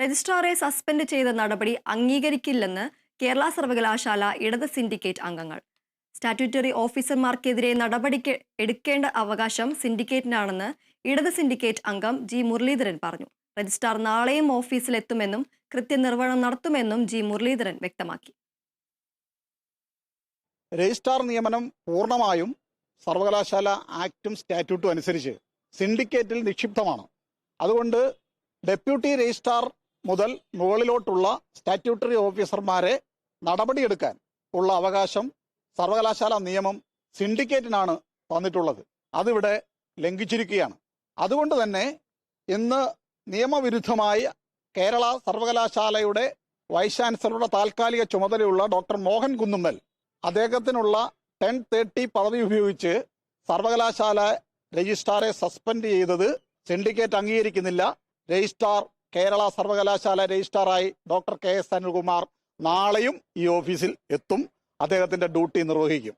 രജിസ്ട്രാറെ suspend ചെയ്ത നടപടി അംഗീകരിക്കില്ലെന്ന് കേരള സർവകലാശാല ഇടത് സിൻഡിക്കേറ്റ് അംഗങ്ങൾ. സ്റ്റാറ്റ്യൂട്ടറി ഓഫീസർമാർക്കെതിരെ നടപടി എടുക്കേണ്ട അവകാശം സിൻഡിക്കേറ്റിനാണെന്ന് ഇടത് സിൻഡിക്കേറ്റ് അംഗം ജി മുരളീധരൻ പറഞ്ഞു. രജിസ്ട്രാർ നാളെയും ഓഫീസിലെത്തുമെന്നും കൃത്യനിർവഹണം നടത്തുമെന്നും ജി മുരളീധരൻ വ്യക്തമാക്കി. രജിസ്ട്രാർ നിയമനം പൂർണമായും സർവകലാശാല ആക്ടും സ്റ്റാറ്റ്യൂട്ടും അനുസരിച്ച് സിൻഡിക്കേറ്റിൽ നിക്ഷിപ്തമാണ്. അതുകൊണ്ട് ഡെപ്യൂട്ടി രജിസ്ട്രാർ മുതൽ മുകളിലോട്ടുള്ള സ്റ്റാറ്റ്യൂട്ടറി ഓഫീസർമാരെ നടപടിയെടുക്കാൻ ഉള്ള അവകാശം സർവകലാശാല നിയമം സിൻഡിക്കേറ്റിനാണ് തന്നിട്ടുള്ളത്. അതിവിടെ ലംഘിച്ചിരിക്കുകയാണ്. അതുകൊണ്ട് തന്നെ ഇന്ന് നിയമവിരുദ്ധമായ കേരള സർവകലാശാലയുടെ വൈസ് ചാൻസലറുടെ താൽക്കാലിക ചുമതലയുള്ള ഡോക്ടർ മോഹൻ കുന്നുമ്മൽ അദ്ദേഹത്തിനുള്ള ടെൻ തേർട്ടി പദവി ഉപയോഗിച്ച് സർവകലാശാല രജിസ്ട്രാറെ സസ്പെൻഡ് ചെയ്തത് സിൻഡിക്കേറ്റ് അംഗീകരിക്കുന്നില്ല. രജിസ്ട്രാർ കേരള സർവകലാശാല രജിസ്ട്രാറായി ഡോക്ടർ കെ എസ് അനിൽകുമാർ നാളെയും ഈ ഓഫീസിൽ എത്തും. അദ്ദേഹത്തിന്റെ ഡ്യൂട്ടി നിർവഹിക്കും.